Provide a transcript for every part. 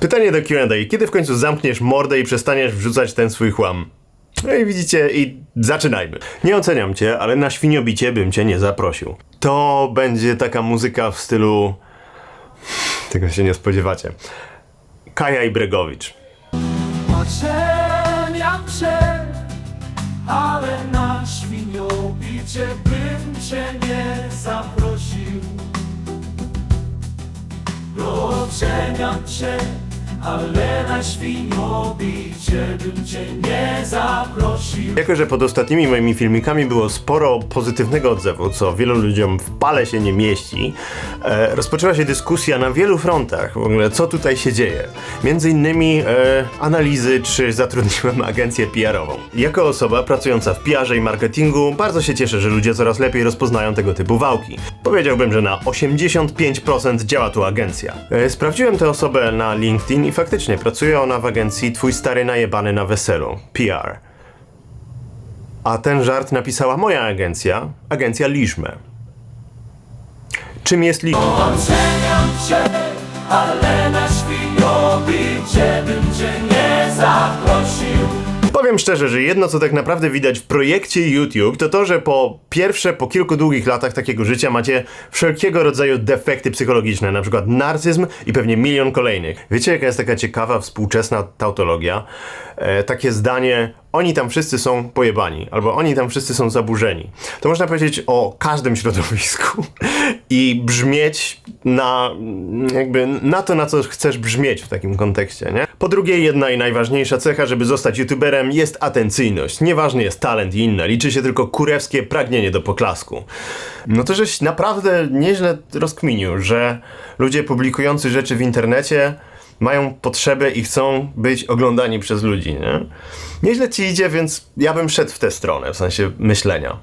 Pytanie do Q&A. Kiedy w końcu zamkniesz mordę i przestaniesz wrzucać ten swój chłam? No i widzicie, i zaczynajmy. Nie oceniam cię, ale na świniobicie bym cię nie zaprosił. To będzie taka muzyka w stylu... Tego się nie spodziewacie. Kaja i Bregowicz. Oceniam cię, ale na świniobicie bym cię nie zaprosił. Doceniam cię, ale na świniobicie bym cię nie zaprosił. Jako, że pod ostatnimi moimi filmikami było sporo pozytywnego odzewu, co wielu ludziom w pale się nie mieści, e, rozpoczęła się dyskusja na wielu frontach, w ogóle co tutaj się dzieje. Między innymi e, analizy, czy zatrudniłem agencję PR-ową. Jako osoba pracująca w PR-ze i marketingu, bardzo się cieszę, że ludzie coraz lepiej rozpoznają tego typu wałki. Powiedziałbym, że na 85% działa tu agencja. E, sprawdziłem tę osobę na LinkedIn i faktycznie pracuje ona w agencji Twój stary najebany na weselu, PR. A ten żart napisała moja agencja, agencja Liżme. Czym jest Liżme? Oceniam cię, ale na bym cię nie zaprosił. Powiem szczerze, że jedno co tak naprawdę widać w projekcie YouTube, to to, że po pierwsze, po kilku długich latach takiego życia macie wszelkiego rodzaju defekty psychologiczne, na przykład narcyzm i pewnie milion kolejnych. Wiecie jaka jest taka ciekawa, współczesna tautologia? E, takie zdanie, oni tam wszyscy są pojebani, albo oni tam wszyscy są zaburzeni. To można powiedzieć o każdym środowisku i brzmieć na jakby na to, na co chcesz brzmieć w takim kontekście, nie? Po drugie, jedna i najważniejsza cecha, żeby zostać youtuberem jest atencyjność. Nieważny jest talent i inne, liczy się tylko kurewskie pragnienie do poklasku. No to żeś naprawdę nieźle rozkminił, że ludzie publikujący rzeczy w internecie mają potrzebę i chcą być oglądani przez ludzi, nie? Nieźle ci idzie, więc ja bym szedł w tę stronę, w sensie myślenia.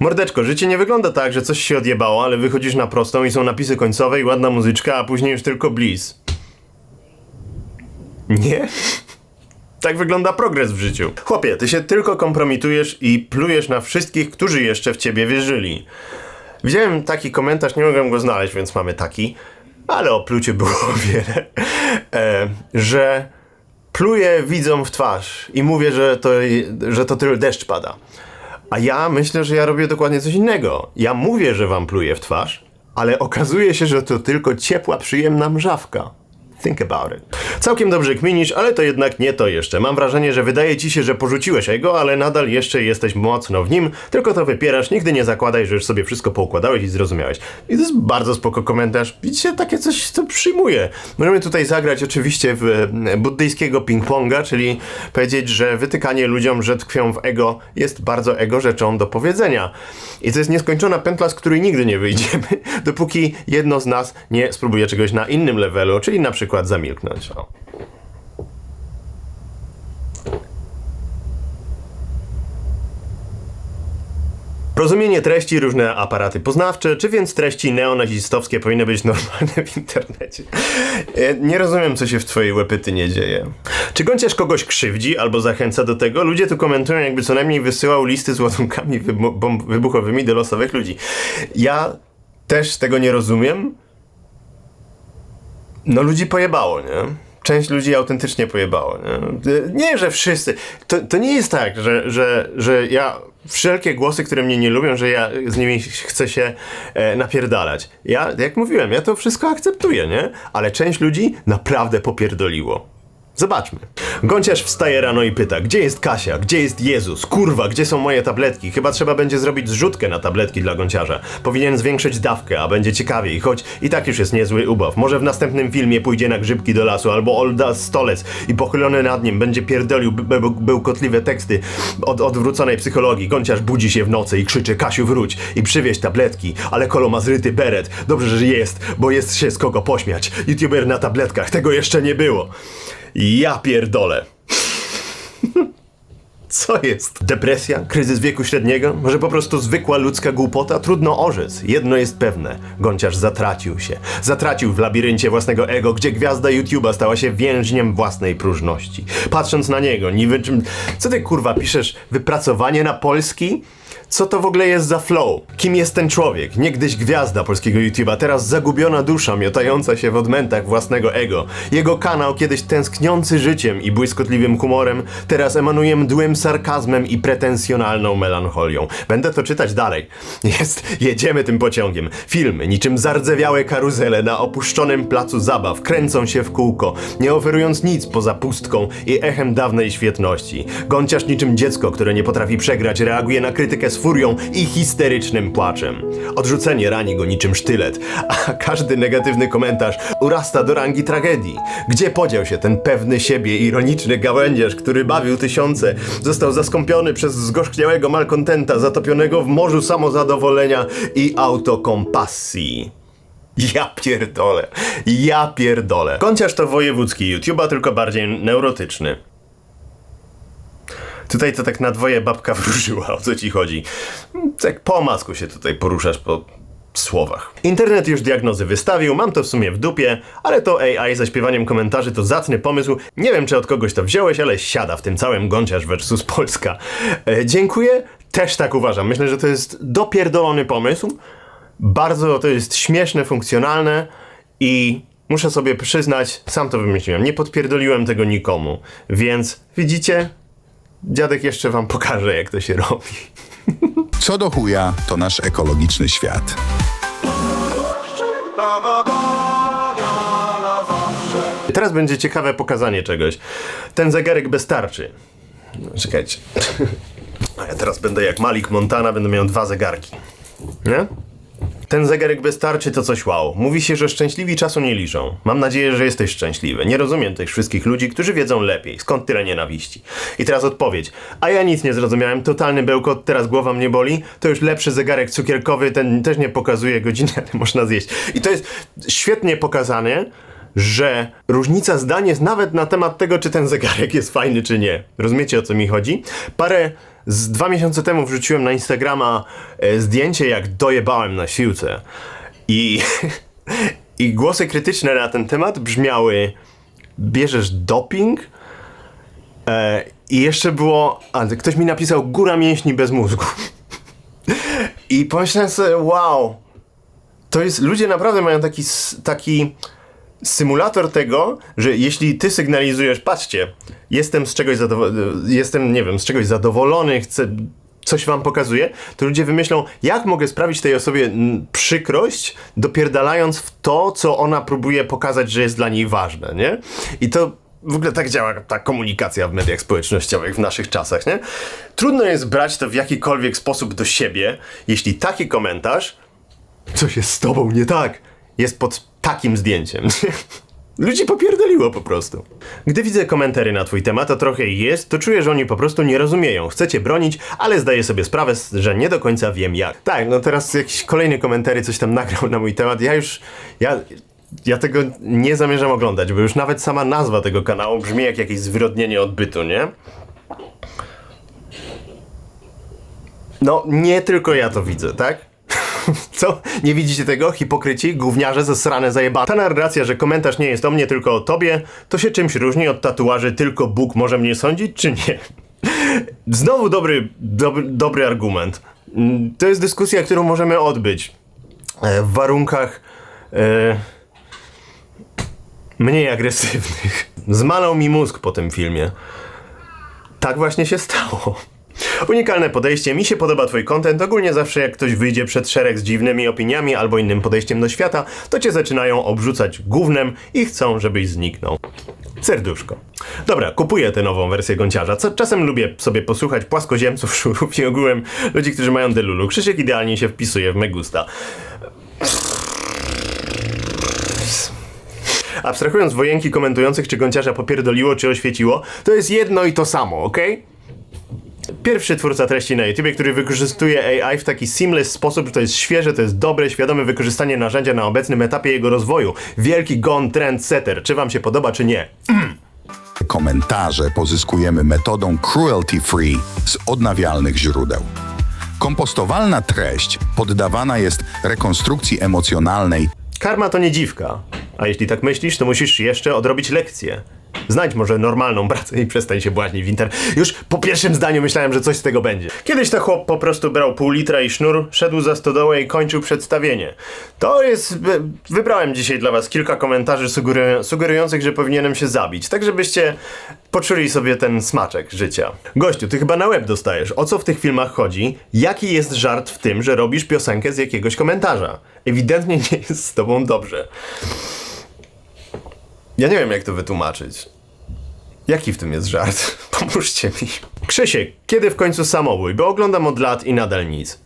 Mordeczko, życie nie wygląda tak, że coś się odjebało, ale wychodzisz na prostą i są napisy końcowe i ładna muzyczka, a później już tylko bliz. Nie? Tak wygląda progres w życiu. Chłopie, ty się tylko kompromitujesz i plujesz na wszystkich, którzy jeszcze w ciebie wierzyli. Widziałem taki komentarz, nie mogłem go znaleźć, więc mamy taki, ale o pluciu było wiele, e, że pluję widzom w twarz i mówię, że to, że to tylko deszcz pada. A ja myślę, że ja robię dokładnie coś innego. Ja mówię, że wam pluję w twarz, ale okazuje się, że to tylko ciepła, przyjemna mrzawka. Think about it. Całkiem dobrze kminisz, ale to jednak nie to jeszcze. Mam wrażenie, że wydaje ci się, że porzuciłeś ego, ale nadal jeszcze jesteś mocno w nim, tylko to wypierasz, nigdy nie zakładaj, że już sobie wszystko poukładałeś i zrozumiałeś. I to jest bardzo spoko komentarz. Widzicie, takie coś, co przyjmuję. Możemy tutaj zagrać oczywiście w e, buddyjskiego ping-ponga, czyli powiedzieć, że wytykanie ludziom, że tkwią w ego, jest bardzo ego rzeczą do powiedzenia. I to jest nieskończona pętla, z której nigdy nie wyjdziemy, dopóki jedno z nas nie spróbuje czegoś na innym levelu, czyli na przykład zamilknąć. O. Rozumienie treści, różne aparaty poznawcze, czy więc treści neonazistowskie powinny być normalne w internecie? E, Nie rozumiem, co się w twojej łepytynie dzieje. Czy Gonciarz kogoś krzywdzi albo zachęca do tego? Ludzie tu komentują, jakby co najmniej wysyłał listy z ładunkami wybuchowymi do losowych ludzi. Ja też tego nie rozumiem. No ludzi pojebało, nie? Część ludzi autentycznie pojebało, nie? Nie, że wszyscy. To, to nie jest tak, że, że, że ja wszelkie głosy, które mnie nie lubią, że ja z nimi chcę się e, napierdalać. Ja, jak mówiłem, ja to wszystko akceptuję, nie? Ale część ludzi naprawdę popierdoliło. Zobaczmy. Gonciarz wstaje rano i pyta, gdzie jest Kasia, gdzie jest Jezus, kurwa, gdzie są moje tabletki? Chyba trzeba będzie zrobić zrzutkę na tabletki dla Gonciarza. Powinien zwiększyć dawkę, a będzie ciekawiej, choć i tak już jest niezły ubaw. Może w następnym filmie pójdzie na grzybki do lasu, albo olda stolec i pochylony nad nim będzie pierdolił be- be- bełkotliwe teksty od odwróconej psychologii. Gonciarz budzi się w nocy i krzyczy, Kasiu wróć i przywieź tabletki, ale kolo ma zryty beret. Dobrze, że jest, bo jest się z kogo pośmiać. YouTuber na tabletkach, tego jeszcze nie było. Ja pierdolę. Co jest? Depresja? Kryzys wieku średniego? Może po prostu zwykła ludzka głupota? Trudno orzec. Jedno jest pewne. Gonciarz zatracił się. Zatracił w labiryncie własnego ego, gdzie gwiazda YouTube'a stała się więźniem własnej próżności. Patrząc na niego, niby czym... Co ty kurwa piszesz? Wypracowanie na polski? Co to w ogóle jest za flow? Kim jest ten człowiek? Niegdyś gwiazda polskiego YouTube'a, teraz zagubiona dusza miotająca się w odmętach własnego ego. Jego kanał, kiedyś tęskniący życiem i błyskotliwym humorem, teraz emanuje mdłym sarkazmem i pretensjonalną melancholią. Będę to czytać dalej. Jest, jedziemy tym pociągiem. Filmy, niczym zardzewiałe karuzele na opuszczonym placu zabaw, kręcą się w kółko, nie oferując nic poza pustką i echem dawnej świetności. Gąciarz niczym dziecko, które nie potrafi przegrać, reaguje na krytykę furią i histerycznym płaczem. Odrzucenie rani go niczym sztylet, a każdy negatywny komentarz urasta do rangi tragedii. Gdzie podział się ten pewny siebie, ironiczny gawędziarz, który bawił tysiące, został zaskąpiony przez zgorzkniałego malkontenta, zatopionego w morzu samozadowolenia i autokompasji. Ja pierdolę, ja pierdolę. Kąciarz to wojewódzki YouTube'a, tylko bardziej neurotyczny. Tutaj to tak na dwoje babka wróżyła, o co ci chodzi. Tak po masku się tutaj poruszasz po słowach. Internet już diagnozy wystawił, mam to w sumie w dupie, ale to AI ze śpiewaniem komentarzy to zacny pomysł. Nie wiem, czy od kogoś to wziąłeś, ale siada w tym całym gąciarz versus Polska. E, dziękuję, też tak uważam. Myślę, że to jest dopierdolony pomysł. Bardzo to jest śmieszne, funkcjonalne i muszę sobie przyznać, sam to wymyśliłem. Nie podpierdoliłem tego nikomu. Więc widzicie, dziadek jeszcze wam pokaże, jak to się robi. Co do chuja, to nasz ekologiczny świat. Teraz będzie ciekawe pokazanie czegoś. Ten zegarek wystarczy. Czekajcie. A ja teraz będę jak Malik Montana, będę miał dwa zegarki. Nie? Ten zegarek wystarczy to coś wow. Mówi się, że szczęśliwi czasu nie liczą. Mam nadzieję, że jesteś szczęśliwy. Nie rozumiem tych wszystkich ludzi, którzy wiedzą lepiej. Skąd tyle nienawiści? I teraz odpowiedź. A ja nic nie zrozumiałem. Totalny bełkot, teraz głowa mnie boli. To już lepszy zegarek cukierkowy, ten też nie pokazuje godziny, ale można zjeść. I to jest świetnie pokazane, że różnica zdań jest nawet na temat tego, czy ten zegarek jest fajny, czy nie. Rozumiecie o co mi chodzi? Parę z dwa miesiące temu wrzuciłem na Instagrama e, zdjęcie, jak dojebałem na siłce. I, I głosy krytyczne na ten temat brzmiały: bierzesz doping? E, I jeszcze było. A, ktoś mi napisał: góra mięśni bez mózgu. I pomyślałem sobie: wow, to jest. Ludzie naprawdę mają taki. taki symulator tego, że jeśli ty sygnalizujesz, patrzcie, jestem z czegoś zadowolony, jestem, nie wiem, z czegoś zadowolony, chcę, coś wam pokazuję, to ludzie wymyślą, jak mogę sprawić tej osobie przykrość, dopierdalając w to, co ona próbuje pokazać, że jest dla niej ważne, nie? I to w ogóle tak działa ta komunikacja w mediach społecznościowych w naszych czasach, nie? Trudno jest brać to w jakikolwiek sposób do siebie, jeśli taki komentarz coś jest z tobą nie tak, jest pod takim zdjęciem. Ludzi popierdoliło po prostu. Gdy widzę komentary na twój temat, a trochę ich jest, to czuję, że oni po prostu nie rozumieją. Chcecie bronić, ale zdaję sobie sprawę, że nie do końca wiem jak. Tak, no teraz jakiś kolejny komentary coś tam nagrał na mój temat. Ja już... Ja... Ja tego nie zamierzam oglądać, bo już nawet sama nazwa tego kanału brzmi jak jakieś zwyrodnienie odbytu, nie? No, nie tylko ja to widzę, tak? Co? Nie widzicie tego? Hipokryci, gówniarze, zasrane, zajebane. Ta narracja, że komentarz nie jest o mnie, tylko o tobie, to się czymś różni od tatuaży tylko Bóg może mnie sądzić, czy nie? Znowu dobry, dobry, dobry argument. Mm, To jest dyskusja, którą możemy odbyć e, w warunkach e, mniej agresywnych. Zmalał mi mózg po tym filmie. Tak właśnie się stało. Unikalne podejście, mi się podoba twój content. Ogólnie zawsze jak ktoś wyjdzie przed szereg z dziwnymi opiniami albo innym podejściem do świata, to cię zaczynają obrzucać gównem i chcą, żebyś zniknął. Serduszko. Dobra, kupuję tę nową wersję gąciarza. Co, czasem lubię sobie posłuchać płaskoziemców, szurów i ogółem ludzi, którzy mają delulu. Krzysiek idealnie się wpisuje w Megusta. Abstrahując wojenki komentujących, czy gąciarza popierdoliło, czy oświeciło, to jest jedno i to samo, okej? Pierwszy twórca treści na YouTube, który wykorzystuje AI w taki seamless sposób, że to jest świeże, to jest dobre, świadome wykorzystanie narzędzia na obecnym etapie jego rozwoju. Wielki gon trendsetter. Czy wam się podoba, czy nie? Komentarze pozyskujemy metodą cruelty free z odnawialnych źródeł. Kompostowalna treść poddawana jest rekonstrukcji emocjonalnej Karma to nie dziwka. A jeśli tak myślisz, to musisz jeszcze odrobić lekcję. Znajdź może normalną pracę i przestań się błaźnić w internet. Już po pierwszym zdaniu myślałem, że coś z tego będzie. Kiedyś to chłop po prostu brał pół litra i sznur, szedł za stodołę i kończył przedstawienie. To jest... wy- Wybrałem dzisiaj dla was kilka komentarzy sugerują- sugerujących, że powinienem się zabić, tak żebyście poczuli sobie ten smaczek życia. Gościu, ty chyba na web dostajesz. O co w tych filmach chodzi? Jaki jest żart w tym, że robisz piosenkę z jakiegoś komentarza? Ewidentnie nie jest z tobą dobrze. Ja nie wiem, jak to wytłumaczyć. Jaki w tym jest żart? Pomóżcie mi. Krzysiek, kiedy w końcu samobój? Bo oglądam od lat i nadal nic.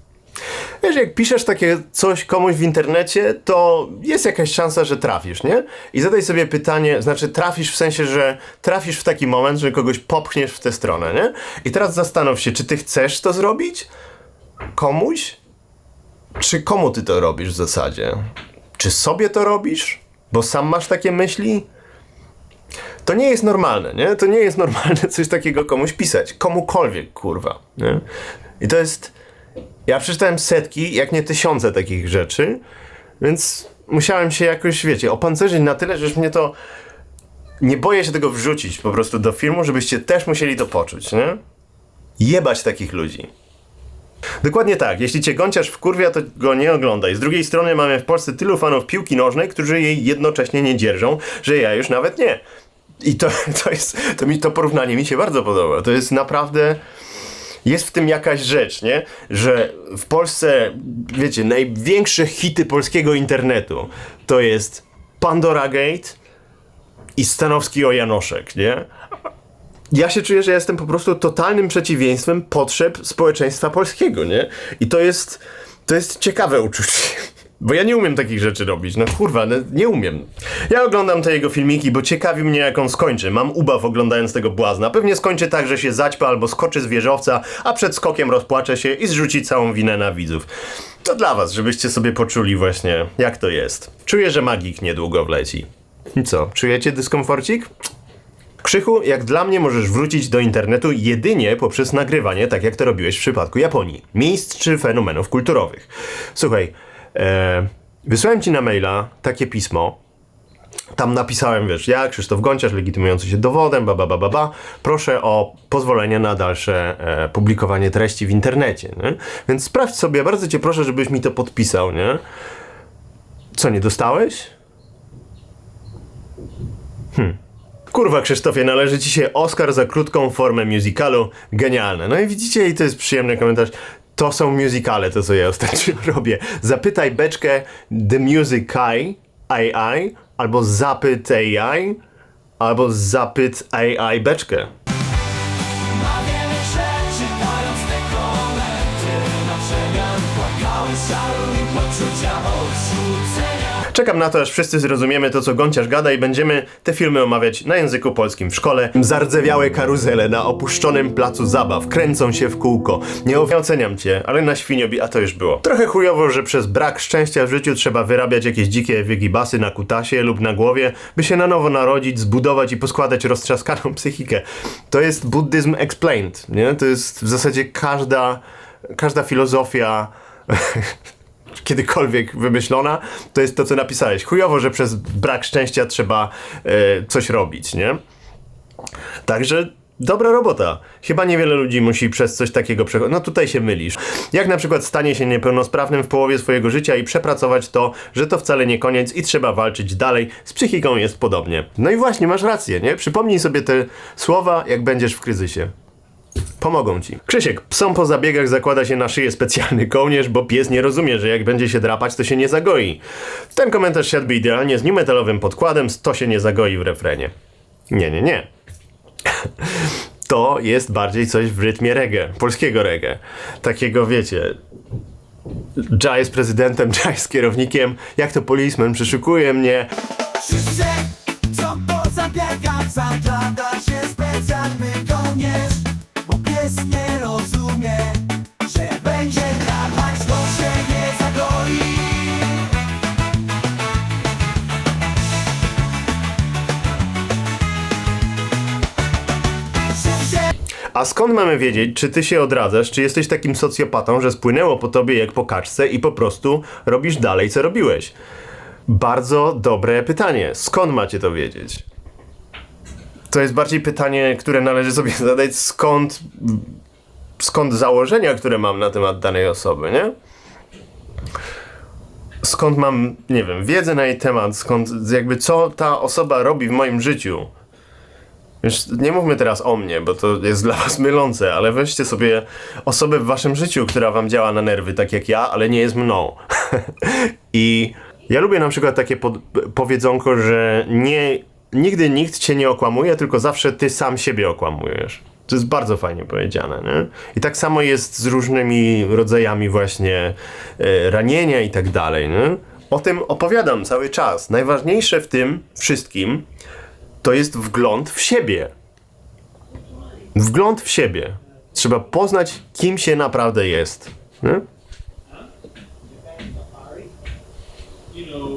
Wiesz, jak piszesz takie coś komuś w internecie, to jest jakaś szansa, że trafisz, nie? I zadaj sobie pytanie, znaczy trafisz w sensie, że trafisz w taki moment, że kogoś popchniesz w tę stronę, nie? I teraz zastanów się, czy ty chcesz to zrobić? Komuś? Czy komu ty to robisz w zasadzie? Czy sobie to robisz? Bo sam masz takie myśli? To nie jest normalne, nie? To nie jest normalne coś takiego komuś pisać. Komukolwiek, kurwa, nie? I to jest... Ja przeczytałem setki, jak nie tysiące takich rzeczy, więc musiałem się jakoś, wiecie, opancerzyć na tyle, że już mnie to... Nie boję się tego wrzucić po prostu do filmu, żebyście też musieli to poczuć, nie? Jebać takich ludzi. Dokładnie tak. Jeśli cię gąciarz wkurwia, to go nie oglądaj. Z drugiej strony mamy w Polsce tylu fanów piłki nożnej, którzy jej jednocześnie nie dzierżą, że ja już nawet nie. I to, to jest, to mi to porównanie mi się bardzo podoba. To jest naprawdę, jest w tym jakaś rzecz, nie? Że w Polsce, wiecie, największe hity polskiego internetu to jest Pandora Gate i Stanowski o Janoszek, nie? Ja się czuję, że jestem po prostu totalnym przeciwieństwem potrzeb społeczeństwa polskiego, nie? I to jest, to jest ciekawe uczucie. Bo ja nie umiem takich rzeczy robić, no kurwa, no, nie umiem. Ja oglądam te jego filmiki, bo ciekawi mnie jak on skończy. Mam ubaw oglądając tego błazna. Pewnie skończy tak, że się zaćpa albo skoczy z wieżowca, a przed skokiem rozpłacze się i zrzuci całą winę na widzów. To dla was, żebyście sobie poczuli właśnie, jak to jest. Czuję, że magik niedługo wleci. I co, czujecie dyskomforcik? Krzychu, jak dla mnie możesz wrócić do internetu jedynie poprzez nagrywanie, tak jak to robiłeś w przypadku Japonii. Miejsc czy fenomenów kulturowych. Słuchaj, e, wysłałem ci na maila takie pismo. Tam napisałem, wiesz, ja, Krzysztof Gonciarz, legitymujący się dowodem, ba, ba, ba, ba, ba. Proszę o pozwolenie na dalsze e, publikowanie treści w internecie, nie? Więc sprawdź sobie, bardzo cię proszę, żebyś mi to podpisał, nie? Co, nie dostałeś? Kurwa, Krzysztofie, należy ci się Oscar za krótką formę musicalu. Genialne. No i widzicie, i to jest przyjemny komentarz. To są musicale, to co ja ostatnio robię. Zapytaj beczkę The Music AI, AI albo zapyt AI, albo zapyt AI beczkę. Czekam na to, aż wszyscy zrozumiemy to, co Gonciarz gada i będziemy te filmy omawiać na języku polskim w szkole. Zardzewiałe karuzele na opuszczonym placu zabaw kręcą się w kółko. Nie oceniam cię, ale na świniobi... A to już było. Trochę chujowo, że przez brak szczęścia w życiu trzeba wyrabiać jakieś dzikie wygibasy na kutasie lub na głowie, by się na nowo narodzić, zbudować i poskładać roztrzaskaną psychikę. To jest buddyzm explained, nie? To jest w zasadzie każda, każda filozofia kiedykolwiek wymyślona, to jest to, co napisałeś. Chujowo, że przez brak szczęścia trzeba e, coś robić, nie? Także dobra robota. Chyba niewiele ludzi musi przez coś takiego przechodzić. No tutaj się mylisz. Jak na przykład stanie się niepełnosprawnym w połowie swojego życia i przepracować to, że to wcale nie koniec i trzeba walczyć dalej. Z psychiką jest podobnie. No i właśnie, masz rację, nie? Przypomnij sobie te słowa, jak będziesz w kryzysie. Pomogą ci. Krzysiek, psom po zabiegach zakłada się na szyję specjalny kołnierz, bo pies nie rozumie, że jak będzie się drapać, to się nie zagoi. Ten komentarz siadłby idealnie z metalowym podkładem, to się nie zagoi w refrenie. Nie, nie, nie. To jest bardziej coś w rytmie reggae, polskiego reggae. Takiego, wiecie, Jai jest prezydentem, Jai jest kierownikiem, jak to policeman przeszukuje mnie. Wszyscy, co po zabiegach zagląda się specjalny kołnierz A skąd mamy wiedzieć, czy ty się odradzasz, czy jesteś takim socjopatą, że spłynęło po tobie jak po kaczce i po prostu robisz dalej, co robiłeś? Bardzo dobre pytanie. Skąd macie to wiedzieć? To jest bardziej pytanie, które należy sobie zadać, skąd, skąd założenia, które mam na temat danej osoby, nie? Skąd mam, nie wiem, wiedzę na jej temat, skąd, jakby co ta osoba robi w moim życiu. Nie mówmy teraz o mnie, bo to jest dla was mylące, ale weźcie sobie osobę w waszym życiu, która wam działa na nerwy, tak jak ja, ale nie jest mną. I ja lubię na przykład takie pod, powiedzonko, że nie, nigdy nikt cię nie okłamuje, tylko zawsze ty sam siebie okłamujesz. To jest bardzo fajnie powiedziane, nie? I tak samo jest z różnymi rodzajami właśnie e, ranienia i tak dalej, nie? O tym opowiadam cały czas. Najważniejsze w tym wszystkim to jest wgląd w siebie. Wgląd w siebie. Trzeba poznać, kim się naprawdę jest. Nie?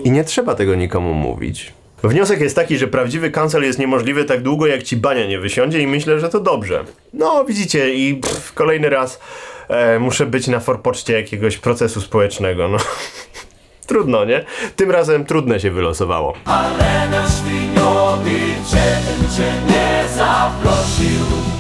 I nie trzeba tego nikomu mówić. Wniosek jest taki, że prawdziwy kancel jest niemożliwy tak długo, jak ci bania nie wysiądzie i myślę, że to dobrze. No, widzicie, i pff, kolejny raz e, muszę być na forpoczcie jakiegoś procesu społecznego, no. Trudno, nie? Tym razem trudne się wylosowało. Ale Ciebie, Cię nie zaprosił